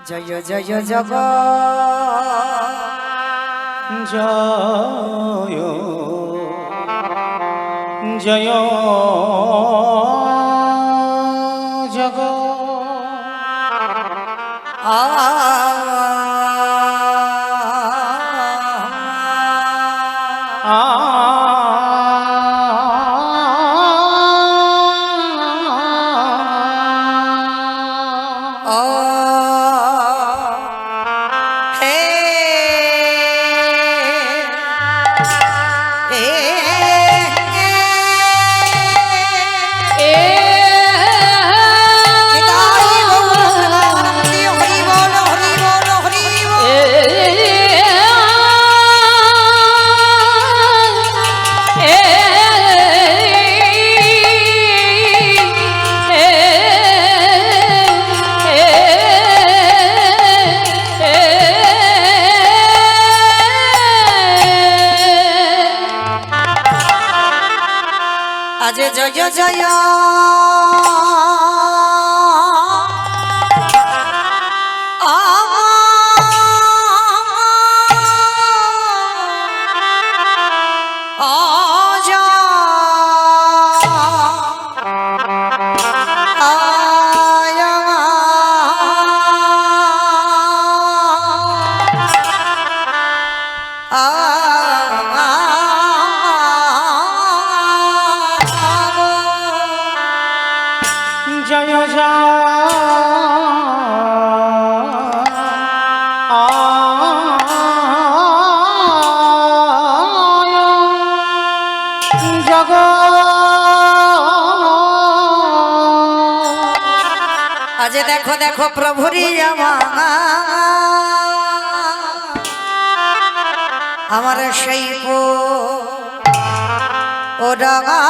জয় জয় jug জয় জয় jug আ জয় আজে আজ দেখো দেখো প্রভুরি আমার সেই ও ডগা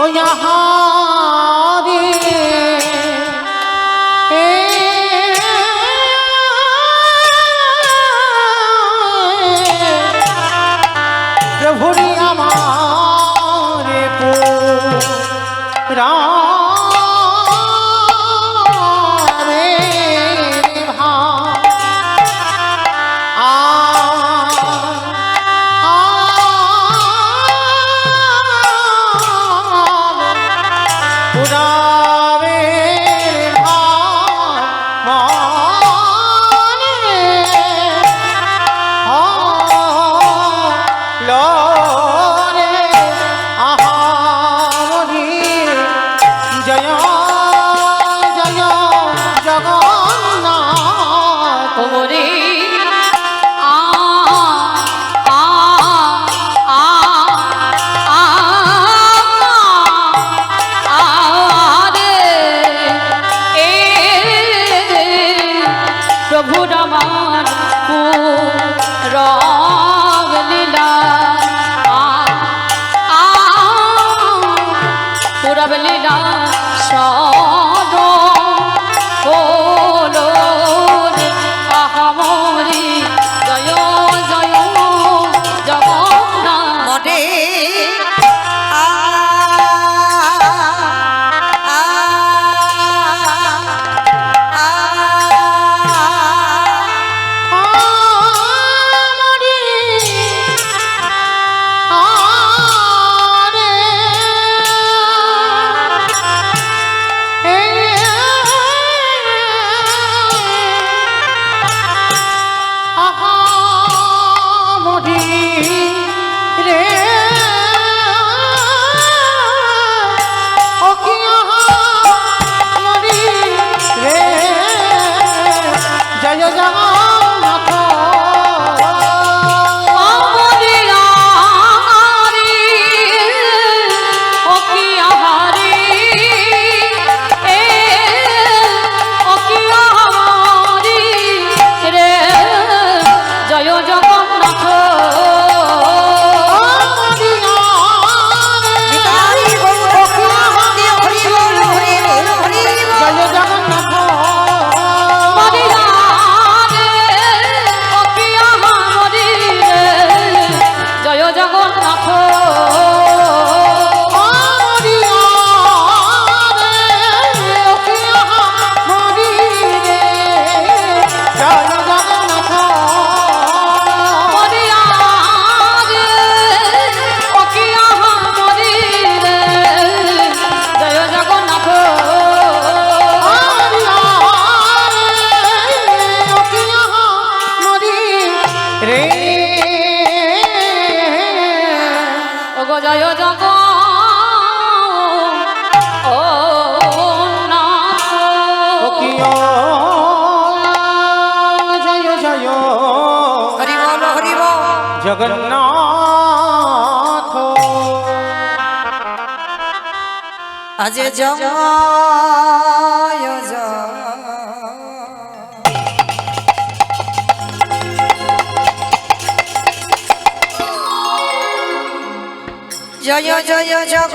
ও জয় জয় জগ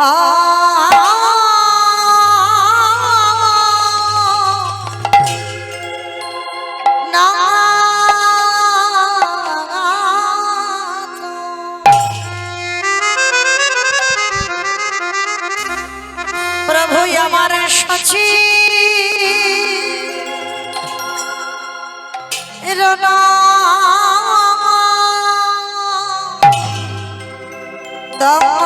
আ না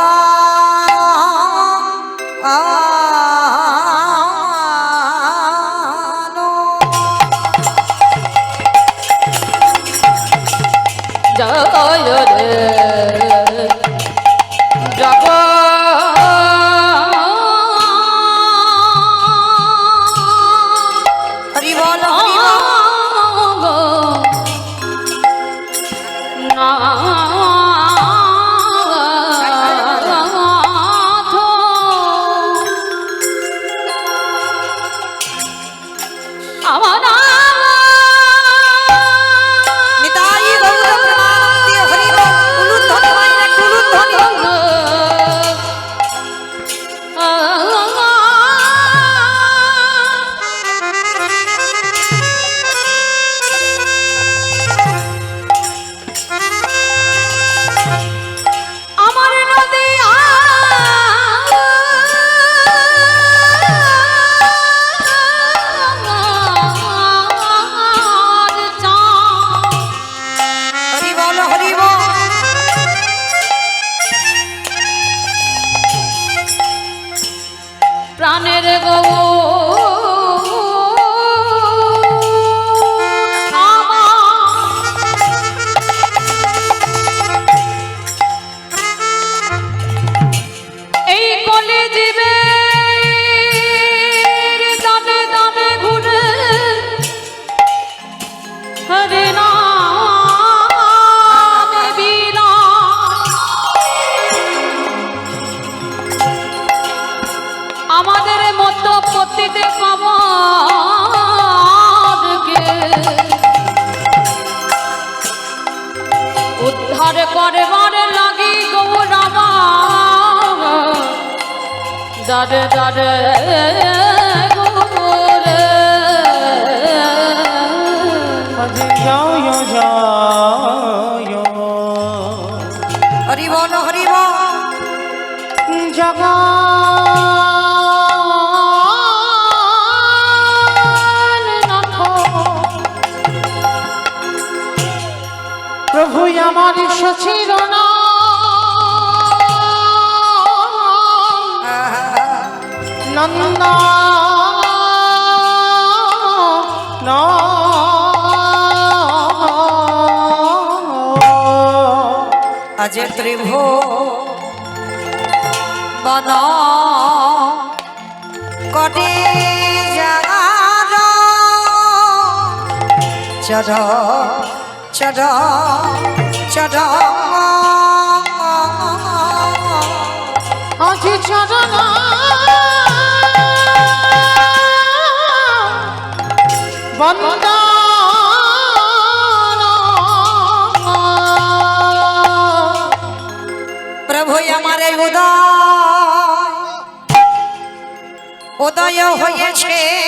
আশা ছিল না নন্দা আজ ত্রিভু বন কটে জগার চড় চড়। চরণ আজি চরণ। বন্ধ প্রভু আমার উদয়। উদয় হয়েছে।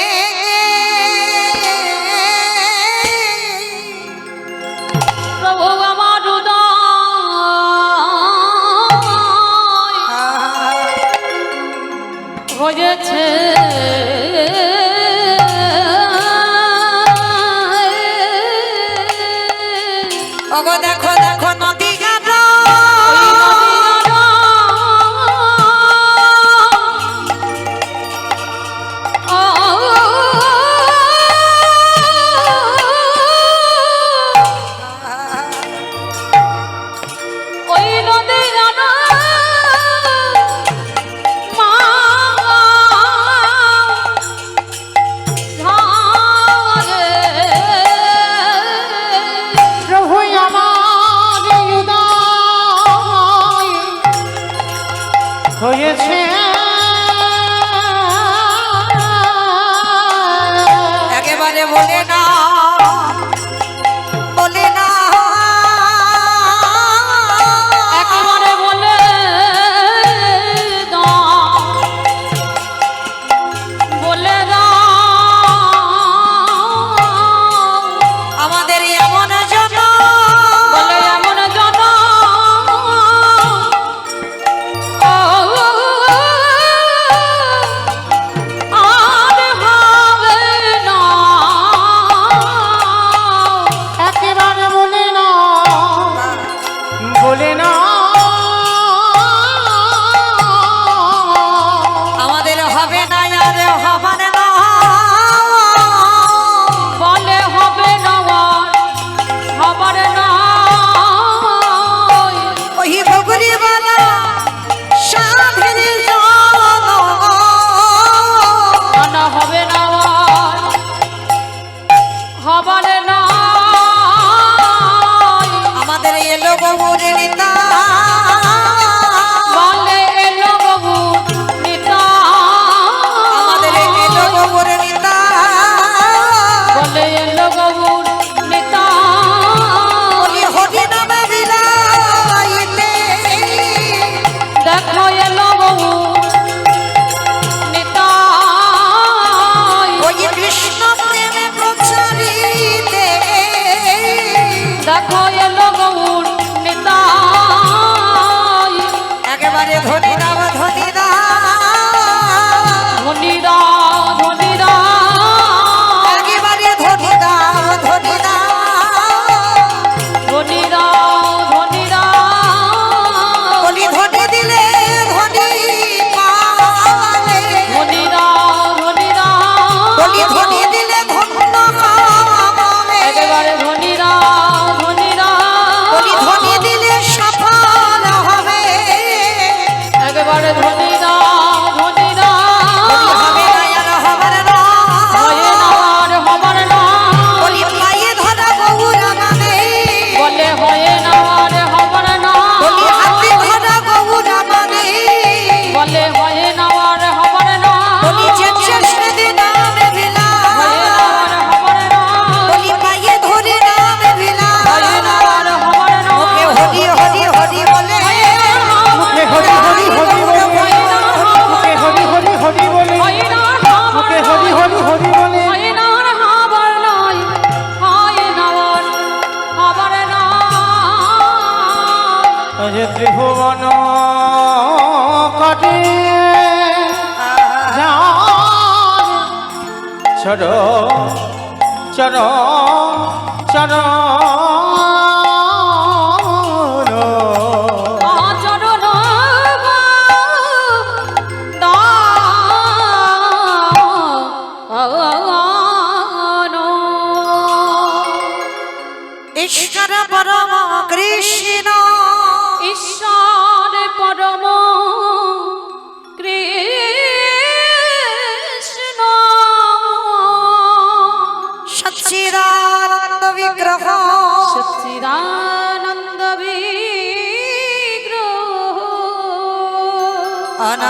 করো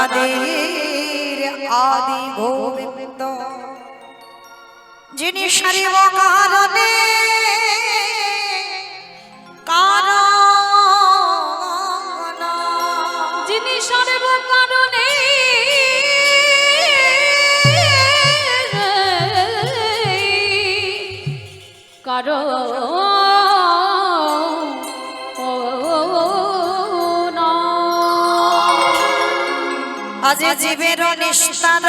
তাদের আদি গোবিন্দ। যিনি সর্ব কারণে কারণ যিনি কারণে কারণ মাঝে জীবের নিস্তার।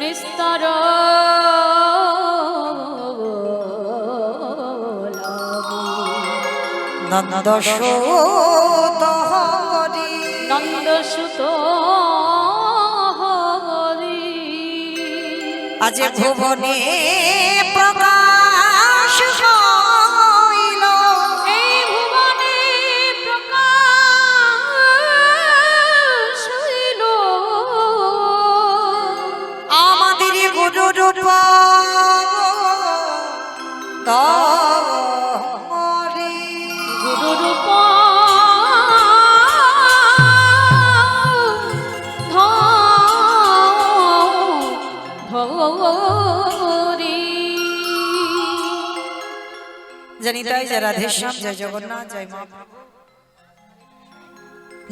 নিস্তার নন্দ হরি নন্দসূত হরি আজ ভুবনে জনিতাই যা রাধেশ্যাম জয় জগন্নাথ জয় মা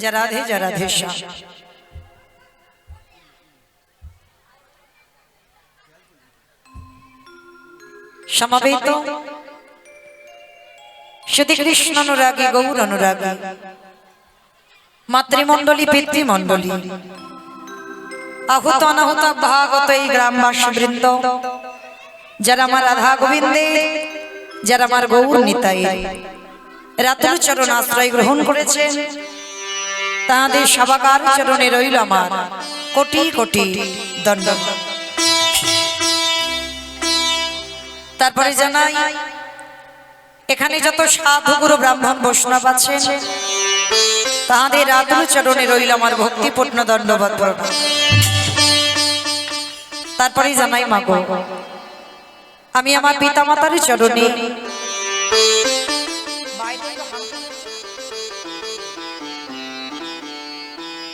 যা রাধে যা রাধেশ্যাম সমাবেত। শুধু কৃষ্ণ অনুরাগী, গৌর অনুরাগী। মাতৃমণ্ডলী, পিতৃমণ্ডলী। আহুত অনাহুত ভাগত এই গ্রামবাসী বৃন্দ। যারা আমার রাধা গোবিন্দে, যারা আমার গৌর নিতাই। রাতুর চরণ আশ্রয় গ্রহণ করেছেন। তাহাদের সবাকার চরণে রইল আমার কোটি কোটি দণ্ড তারপরে জানাই, এখানে যত সাধু গুরু ব্রাহ্মণ বৈষ্ণব আছেন, তাহাদের রাতুর চরণে রইল আমার ভক্তিপূর্ণ দণ্ডবাদ। তারপরে জানাই মাগো আমি আমার পিতামাতার চরণে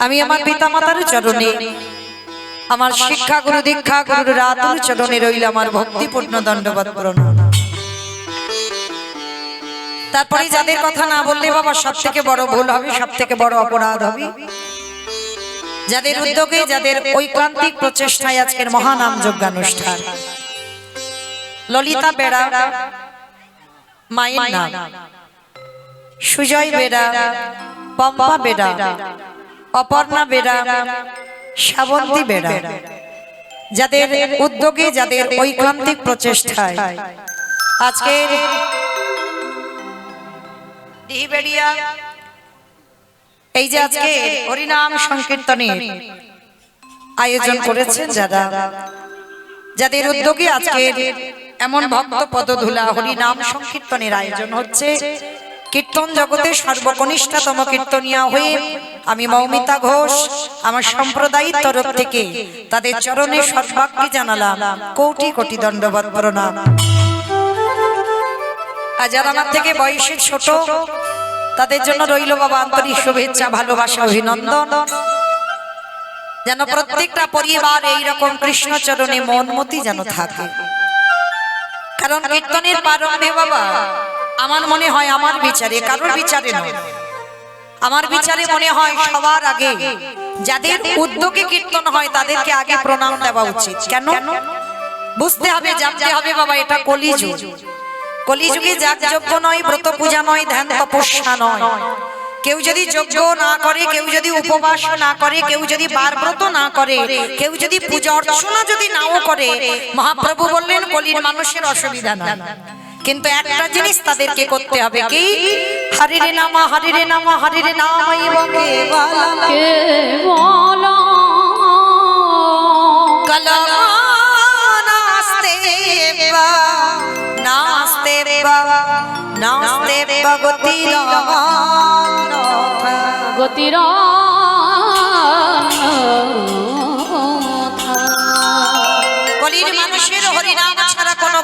আমি আমার পিতামাতার চরণে আমার শিক্ষা গুরু দীক্ষা গুরুর রাতুর চরণে রইল আমার ভক্তিপূর্ণ দণ্ডবাদ তারপরে যাদের কথা না বললে বাবা সব থেকে বড় ভুল হবে সব থেকে বড় অপরাধ হবে। যাদের উদ্যোগে, যাদের ঐকান্তিক প্রচেষ্টায় আজকের মহানাম যজ্ঞানুষ্ঠান। ললিতা বেড়া নাম। সুজয় বেড়া, পম্পা বেড়া, অপর্ণা বেড়া শ্রাবন্তী বেড়া যাদের উদ্যোগে যাদের ঐকান্তিক প্রচেষ্টায়। আজকের এই যে আজকে হরিনাম সংকীর্তনের আয়োজন করেছেন যারা। যাদের উদ্যোগে আজকে এমন ভক্ত পদধুলা হরিনাম সংকীর্তনের আয়োজন হচ্ছে। কীর্তন জগতে সর্বকনিষ্ঠতম কীর্তনিয়া হয়ে আমি মৌমিতা ঘোষ, আমার সম্প্রদায়ের তরফ থেকে তাদের চরণে সর্বাগ্যে জানালাম কোটি কোটি দণ্ডবাদ প্রণাম। যারা আমার থেকে বয়সে ছোট, তাদের জন্য রইল বাবা আন্তরিক শুভেচ্ছা, ভালোবাসা, অভিনন্দন। যেন প্রত্যেকটা পরিবার এইরকম কৃষ্ণচরণে মনমতি যেন থাকে। কারণ কীর্তনের প্রারম্ভে বাবা আমার মনে হয় আমার বিচারে কারোর বিচারে নয়। আমার বিচারে মনে হয় সবার আগে যাদের উদ্যোগে কীর্তন হয় তাদেরকে আগে প্রণাম দেওয়া উচিত। কেন? বুঝতে হবে জানতে হবে বাবা এটা কলিযুগ। কলিযুগে। যাগযজ্ঞ নয় ব্রত পূজা নয় ধ্যান তপস্যা নয়। কেউ যদি যজ্ঞ না করে কেউ যদি উপবাস না করে কেউ যদি বার ব্রত না করে কেউ যদি পূজা অর্চনা যদি নাও করে মহাপ্রভু বললেন কলির মানুষের অসুবিধা নাই কিন্তু একটা জিনিস তাদেরকে করতে হবে কি? হরিরে নামা হরিরে নামা হরিরে নাম এবং নাস্তে নাস্তে নাস্তে বা গতিরান গতির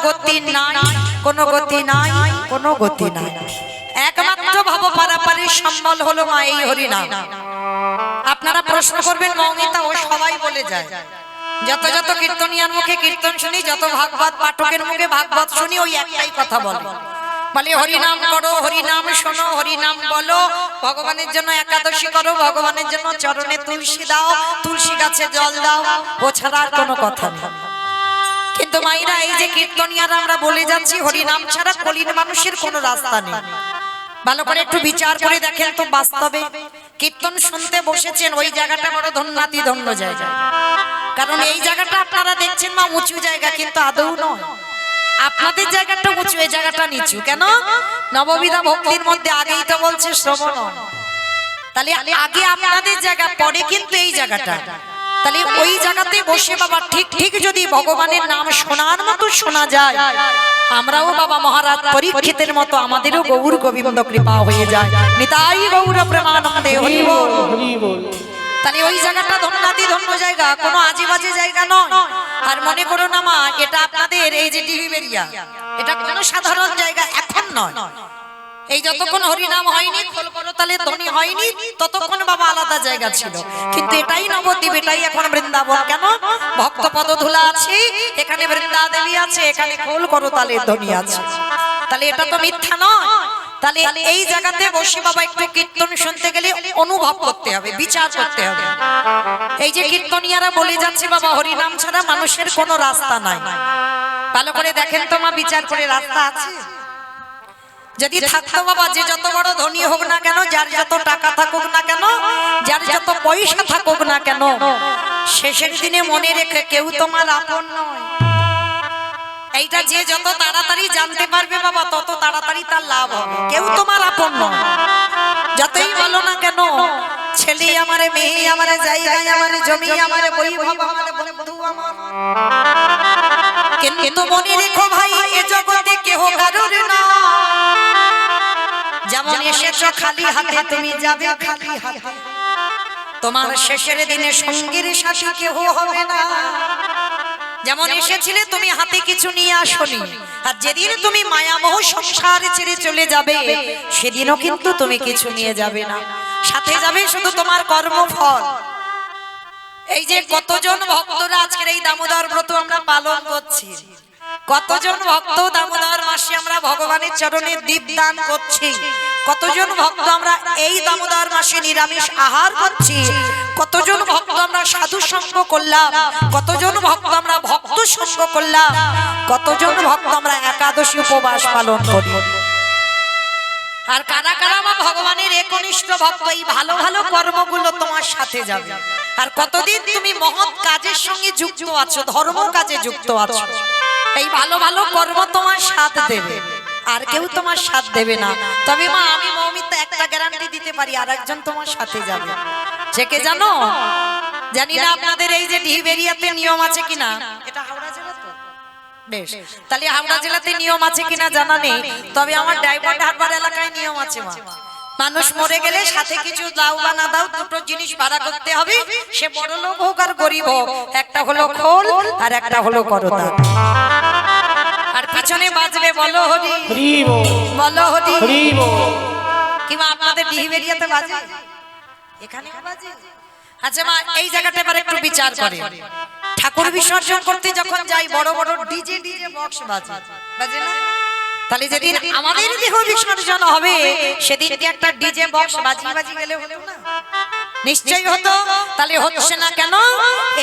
গতি নাই, কোনো গতি নাই, কোনো গতি নাই। একমাত্র ভাব পারাপারের সম্বল হলো মা এই হরিনাম। আপনারা প্রশ্ন করবেন, মৌমিতা ও সবাই বলে যায়। যত যত কীর্তনিয়ার মুখে কীর্তন শুনি, যত ভাগবত পাঠকের মুখে ভাগবত শুনি, ওই একটাই কথা বলে। বলে, হরিনাম করো, হরিনাম শোনো, হরিনাম বলো। ভগবানের জন্য একাদশী করো, ভগবানের জন্য চরণে তুলসী দাও, তুলসী গাছে জল দাও। ও ছাড়া আর কোনো কথা নেই। কিন্তু মাইরা এই যে কীর্তনিয়ারা আমরা বলে যাচ্ছি, হরিনাম ছাড়া কলির মানুষের কোনো রাস্তা নেই। ভালো করে একটু বিচার করে দেখেন তো বাস্তবে। কীর্তন শুনতে বসেছেন, ওই জায়গাটা বড় ধন্যাতি ধন্য জায়গা। কারণ এই জায়গাটা আপনারা দেখছেন মা, উঁচু জায়গা, কিন্তু আদৌ নয়। আপনাদের জায়গাটা উঁচু এই জায়গাটা নিচু। কেন? নববিধা ভক্তির মধ্যে আগেই তো বলছে শ্রবণ। তাহলে আগে আপনাদের জায়গা, পরে কিন্তু এই জায়গাটা। তাহলে ওই জায়গাতে বসে বাবা ঠিক ঠিক যদি ভগবানের নাম শোনার মতো শোনা যায়। আমরাও বাবা মহারাজ পরীক্ষিতের মতো আমাদেরও গৌর গোবিন্দ কৃপা হয়ে যায়। নিতাই গৌর প্রেমানন্দে হরি হরি বল। তাহলে ওই জায়গাটা ধন্যাতি ধন্য জায়গা কোনো আজে বাজে জায়গা নয়। আর মনে করো না মা এটা আপনাদের এই যে ডিবি বেরিয়া এটা কোনো সাধারণ জায়গা এখন নয়। এই যতক্ষণ হরিনাম হয়নি খোলকরতালে ধ্বনি হয়নি, ততক্ষণ বাবা আলাদা জায়গা ছিল। কিন্তু এটাই নবদ্বীপ, এটাই এখন বৃন্দাবন। কেন? ভক্ত পদধুলা আছে, এখানে বৃন্দা দেবী আছে, এখানে খোল করতালের ধ্বনি আছে। তাহলে এটা তো মিথ্যা নয়। তাহলে এই জায়গাতে বসে বাবা একটু কীর্তন শুনতে গেলে অনুভব করতে হবে, বিচার করতে হবে। এই যে কীর্তনিয়ারা বলে যাচ্ছে বাবা, হরিনাম ছাড়া মানুষের কোনো রাস্তা নাই। ভালো করে দেখেন তো মা, বিচার করে রাস্তা আছে? যদি থাকতো বাবা যে যত বড় ধনী হোক না কেন যার যত টাকা থাকুক না কেন যার যত পয়সা থাকুক না কেন শেষের দিনে মনে রেখে কেউ তোমার আপন নয়। এইটা যে যত তাড়াতাড়ি জানতে পারবে বাবা তত তাড়াতাড়ি তার লাভ হবে। কেউ তোমার আপন নয়। যতই বলো না কেন ছেলে আমারে মেয়ে আমারে জায়গায় আমারে জমি আমারে বৈভব আমারে বন্ধু আমার। কিন্তু মনে রেখো ভাই এ জগতে কেহ কারোর না। যেমন এসেছ খালি হাতে তুমি যাবে খালি হাতে। তোমার শেষের দিনে সঙ্গীর সাথী কেহ হবে না। যেমন এসেছিলে তুমি হাতে কিছু নিয়ে আসনি। আর যেদিন তুমি মায়ামোহ সংসার ছেড়ে চলে যাবে সেদিনও কিন্তু তুমি কিছু নিয়ে যাবে না। সাথে যাবে শুধু তোমার কর্মফল। এই যে কতজন ভক্তরা আজকের এই দামোদর ব্রত আমরা পালন করছি। কতজন ভক্ত দামোদর মাসে আমরা ভগবানের চরণে দীপদান করছি। কতজন ভক্ত আমরা এই দামোদর মাসে নিরামিষ আহার করছি। কতজন ভক্ত আমরা সাধু সঙ্গ করলাম। কতজন ভক্ত আমরা ভক্ত সঙ্গ করলাম। কতজন ভক্ত আমরা একাদশী উপবাস পালন করি। আর কারা কারা আমার ভগবানের একনিষ্ঠ ভক্ত, এই ভালো ভালো কর্মগুলো তোমার সাথে যাবে। আর কতদিন তুমি মহৎ কাজের সঙ্গে যুক্ত আছো, ধর্ম কাজে যুক্ত আছো? এই ভালো ভালো কর্ম তোমার সাথ দেবে। আর কেউ তোমার সাথ দেবে না। তবে মা, আমি মৌমিতা একটা গ্যারান্টি দিতে পারি আর একজন তোমার সাথে যাবে। সে কে জানো? জানি না আপনাদের এই যে ঢিবেরিয়াতে নিয়ম আছে কিনা। এটা হাওড়া জেলা তো? বেশ, তাহলে হাওড়া জেলাতে নিয়ম আছে কিনা জানা নেই। তবে আমার ডায়মন্ড হারবার এলাকায় নিয়ম আছে মা। মানুষ মরে গেলে সাথে কিছু দাও বা না দাও দুটো জিনিস ভাড়া করতে হবে। সে বড় লোক হোক আর গরিব হোক একটা হলো খোল আর একটা হলো করতা। আর পিছনে বাজবে বলো হরি। হরি বল বলো হরি। হরি বল কিংবা আপনাদের ডিহিবেরিয়াতে বাজে? এখানে বাজে? আচ্ছা মা এই জায়গাটা এবার একটু বিচার করে ঠাকুর বিসর্জন করতে যখন যাই বড় বড় ডিজে ডিজে বক্স বাজে। বাজে না? তাহলে যেদিন আমাদের দেহ বিসর্জন হবে সেদিন কি একটা ডিজে বক্স বাজি বাজি গেলে হতো না? নিশ্চয়ই হতো। তাহলে হচ্ছে না কেন?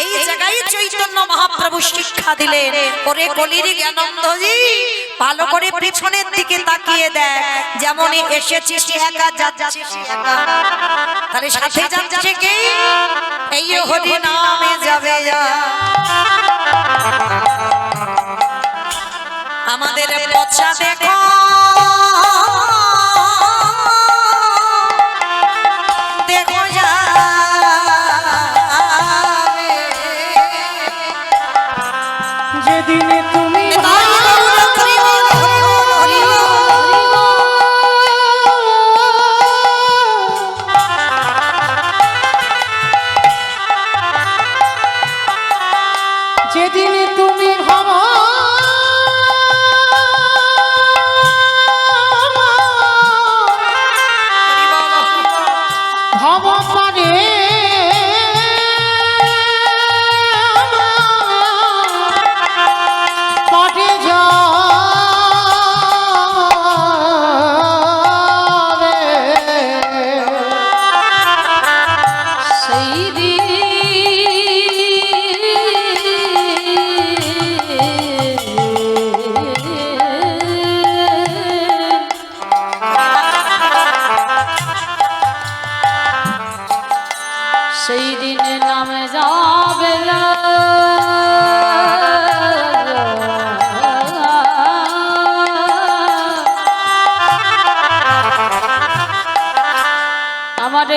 এই জায়গায় চৈতন্য মহাপ্রভু শিক্ষা দিলেন। ওরে কলির জ্ঞানন্দজি ভালো করে পিছনের দিকে তাকিয়ে দেখ যেমন এসেছিস একা যাচ্ছিস একা। তাহলে সাথে যাচ্ছে কে? এই হরি নামে যাবে যা। আমাদের পচা দেখো।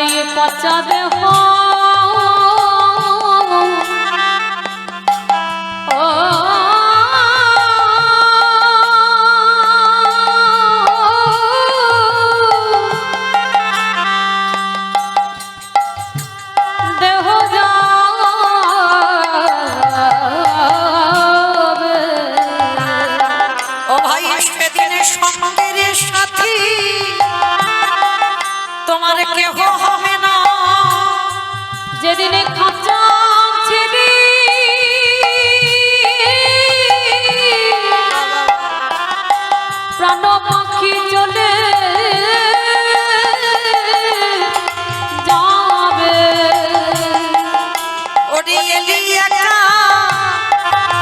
আমার এই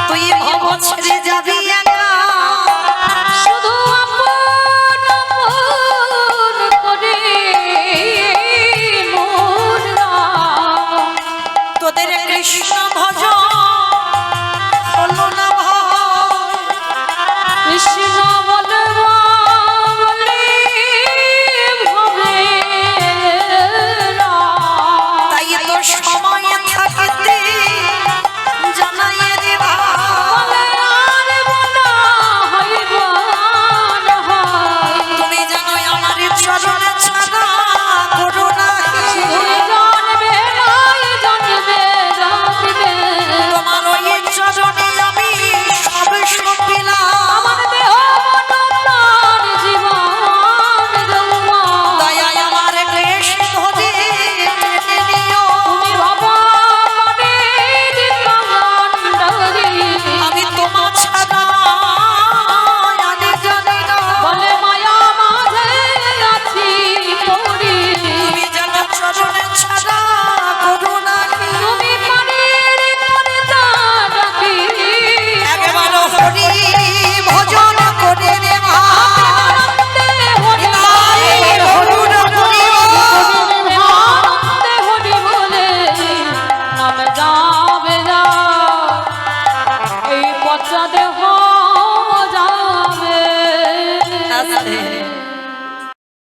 তুই ভব ছেড়ে যাবি।